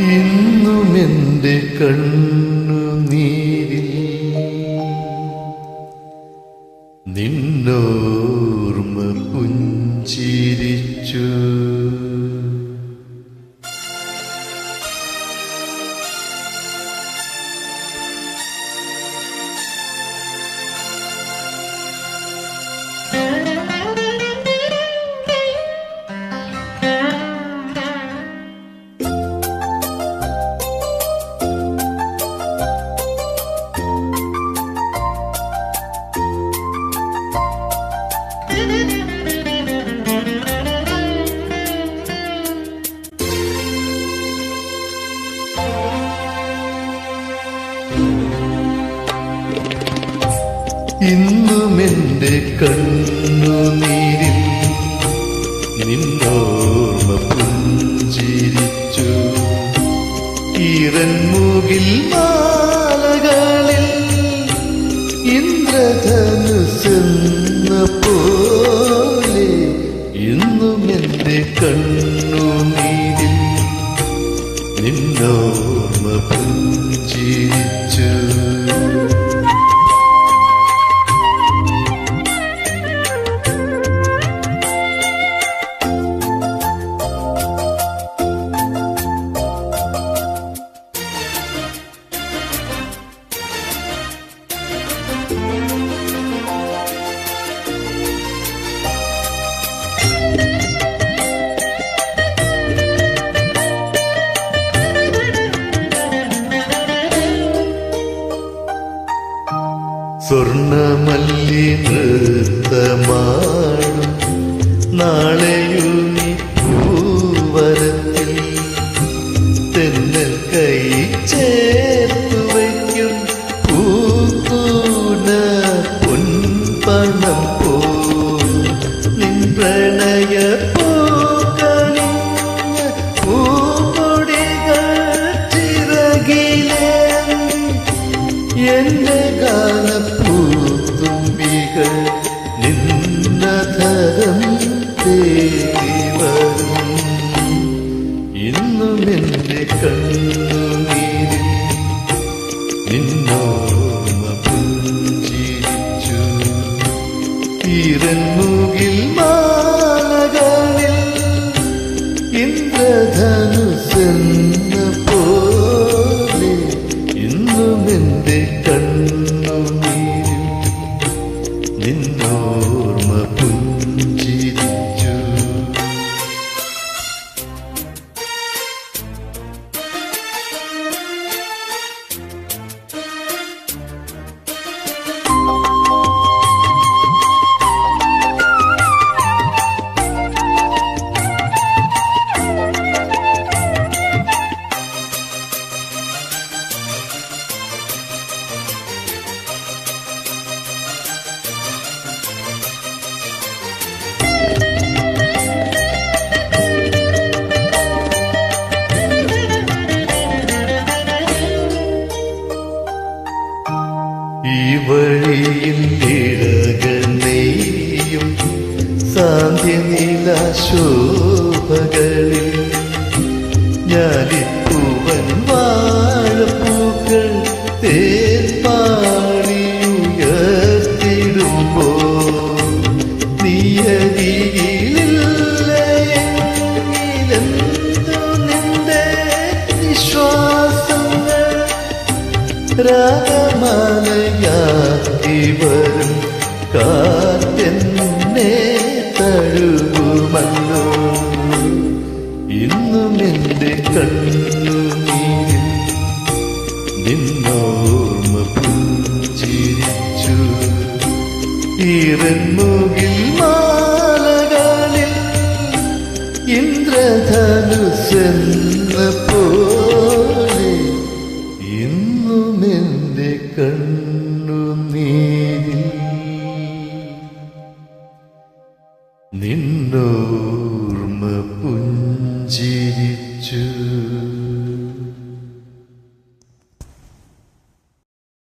ഇന്നും എന്റെ കണ്ണു ഇന്നും എന്റെ കണ്ണു നീരിൽ നിന്നോർമ്മ പുഞ്ചിരിച്ചു. ഈറൻമുകിൽ മാലകളിൽ ഇന്ദ്രധനുസെന്ന പോലെ ഇന്നും എന്റെ കണ്ണു നീരിൽ നിന്നോർമ്മ പുഞ്ചിരിച്ചു സ്വർണമല്ലി നൃത്തമാണ്. നാളെയുമി ഇന്ദ്രധനുസെന്ന ശോഭകളിൽ ഞാനിപ്പൂവൻ വാഴപ്പൂക്കൾ തേർപ്പാടി ഉയർത്തിടുമ്പോ നീയരികിലെന്തു രാഗമാലയാക്കി വരും കാറ്റെന്നെ തഴുകുമല്ലോ. ഇന്നും എന്റെ കണ്ണുനീരിൽ നിന്നോർമ്മ പുഞ്ചിരിച്ചു. ഈറൻമുകിൽ മാലകളിൽ ഇന്ദ്രധനുസെന്ന പോ Senhor.